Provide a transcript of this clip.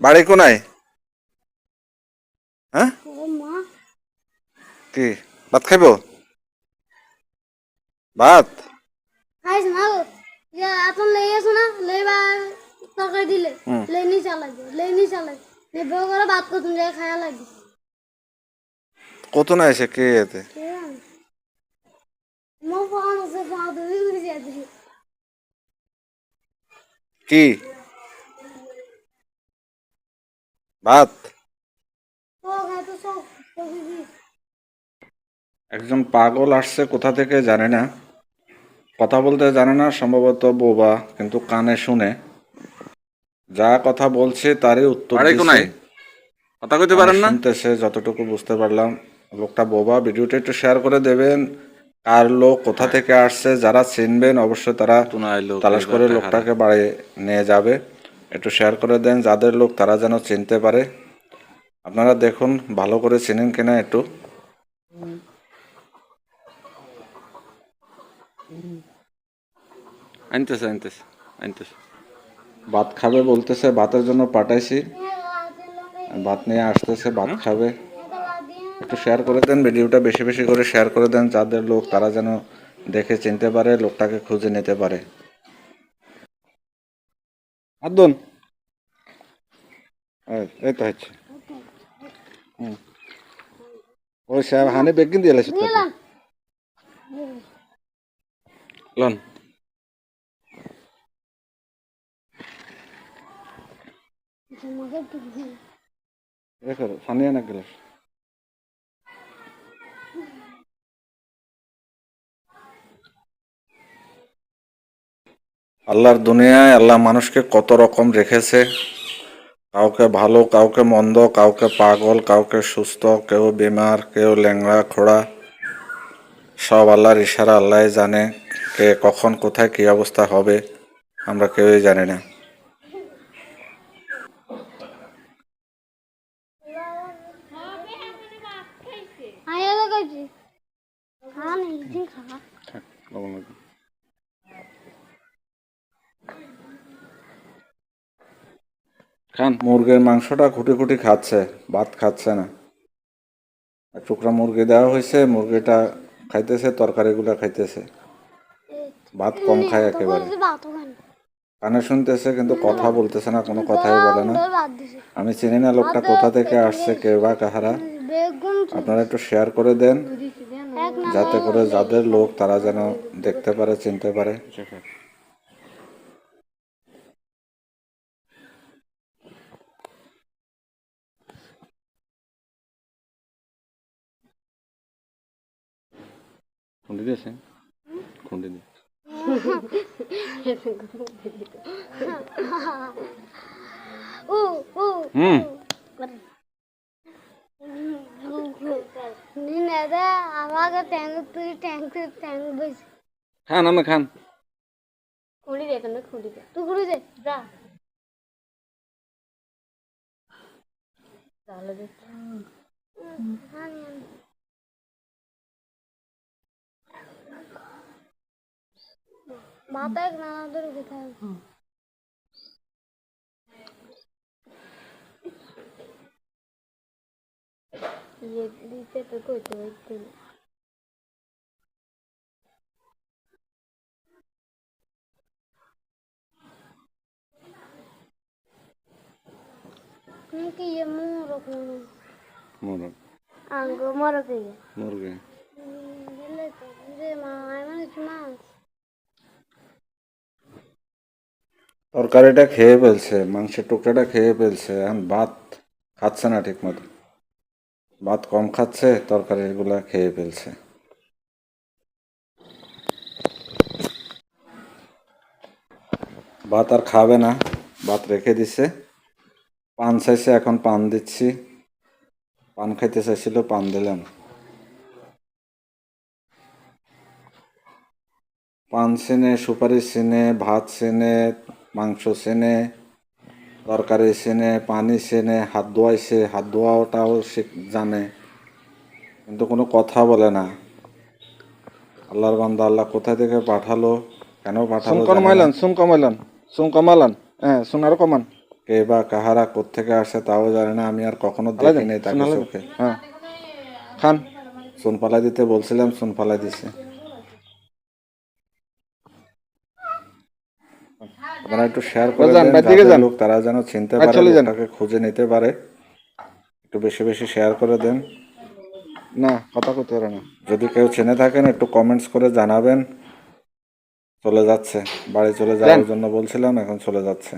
বাড়ি কোনায়? হ্যাঁ? কি ভাত খাইব? ভাত? খাইছ না গো লই না? তরকারি দিলে। চালাইবে নেবে করে ভাত করতুন যায় খায়া লাগবে কত না এসে কে এতে মো ফোন আছে ফোন তুমি কি? ভাত। দি একজন পাগল আসছে কোথা থেকে জানে না। কথা বলতে জানে না সম্ভবত বোবা কিন্তু কানে শুনে। যা কথা বলছে তারই উত্তর কথা কইতে পারেন না? শুনতেছে যতটুকু বুঝতে পারলাম লোকটা বোবা। ভিডিওটা একটু শেয়ার করে দেবেন কার লোক কোথা থেকে আসছে যারা চিনবেন অবশ্যই তারা তালাশ করে লোকটাকে বাড়ি নিয়ে যাবে। একটু শেয়ার করে দেন যাদের লোক তারা যেন চিনতে পারে। আপনারা দেখুন ভালো করে চিনেন কিনা একটু। আনতেছে আনতেছে আনতেছে। ভাত খাবে বলতেছে ভাতের জন্য পাঠাইছি। ভাত নিয়ে আসতেছে ভাত খাবে। একটু শেয়ার করে দেন ভিডিওটা বেশি বেশি করে শেয়ার করে দেন যাদের লোক তারা যেন দেখে চিনতে পারে লোকটাকে খুঁজে নিতে পারে। আদন এই তো হচ্ছে। ওই সাহেব হানি বেগিন দিয়ে এলাইছে লন। দেখো ফানিয়া না। গেলাস আল্লাহর দুনিয়ায় আল্লাহ মানুষকে কত রকম রেখেছে। কাউকে ভালো, কাউকে মন্দ, কাউকে পাগল, কাউকে সুস্থ, কেউ বেমার, কেউ ল্যাংড়া, খোড়া, সব আল্লাহর ইশারা আল্লাহ জানে কে কখন কোথায় কী অবস্থা হবে, আমরা কেউই জানি না। খান। মুরগির মাংসটা খুঁটি খুঁটি খাচ্ছে, ভাত খাচ্ছে না। টুকরা মুরগি দেওয়া হয়েছে, মুরগিটা খাইতেছে, তরকারিগুলো খাইতেছে। ভাত কম খায় একেবারে। কানে শুনতেছে, কিন্তু কথা বলতেছে না, কোনো কথাই বলে না। আমি চিনি না লোকটা কোথা থেকে আসছে, কে বা কাহারা। আপনারা একটু শেয়ার করে দেন, যাতে করে যাদের লোক তারা যেন দেখতে পারে, চিনতে পারে। Kom dit eens, hè? Kom dit eens. Oeh, oeh. Hmm. ನೀನದ ಅವಾಗ ಟ್ಯಾಂಕ್ ಟ್ಯಾಂಕ್ ಟ್ಯಾಂಕ್ ಬಸ್ ಹಾ ನಮ್ಮ ಖಾನ್ ಕುಡಿದೆ ಕಂದ ಕುಡಿದೆ ತು ಕುಡಿದೆ ಬಾ ಚಾಲದೆ ಹಾ তাহলে দে মাথা এক নানা ধরে কোথায় ইয়ে দিতে তো কইতে হইতে কি ইয়ে মোরক মনে মুরগ আঙ্গ মোরক ইয়ে মুরগি দিলে তো যে মা মানে মাছ তরকারিটা খেয়ে ফেলছে মাংসের টুকরাটা খেয়ে ফেলছে এখন ভাত খাচ্ছে না ঠিক মতো ভাত কম খাচ্ছে তরকারিগুলা খেয়ে ফেলছে ভাত আর খাবে না ভাত রেখে দিছে পান চাইছে এখন পান দিচ্ছি পান খাইতে চাইছিল পান দিলাম পান চেনে সুপারি চেনে ভাত চেনে মাংস চেনে তরকারি চেনে পানি চেনে হাত ধোয়াইছে হাত ধোয়াটাও সে জানে। কিন্তু কোনো কথা বলে না। আল্লাহর বান্দা আল্লাহ কোথা থেকে পাঠালো কেন পাঠালো। কমাইলান সুন কমাইলান সুন কমালান। হ্যাঁ সুন আরও কমান। কে বা কাহারা কোত্থেকে আসে তাও জানে না আমি আর কখনো দেখি নাই তাকে চোখে। হ্যাঁ। খান। সোনপালা দিতে বলছিলাম সোনপালা দিছে। আপনারা একটু শেয়ার করে দেন লোক তারা যেন চিনতে পারে তাকে খুঁজে নিতে পারে। একটু বেশি বেশি শেয়ার করে দেন। না কথা করতে পারে না। যদি কেউ চেনে থাকেন একটু কমেন্টস করে জানাবেন। চলে যাচ্ছে বাড়ি চলে যাওয়ার জন্য বলছিলাম এখন চলে যাচ্ছে।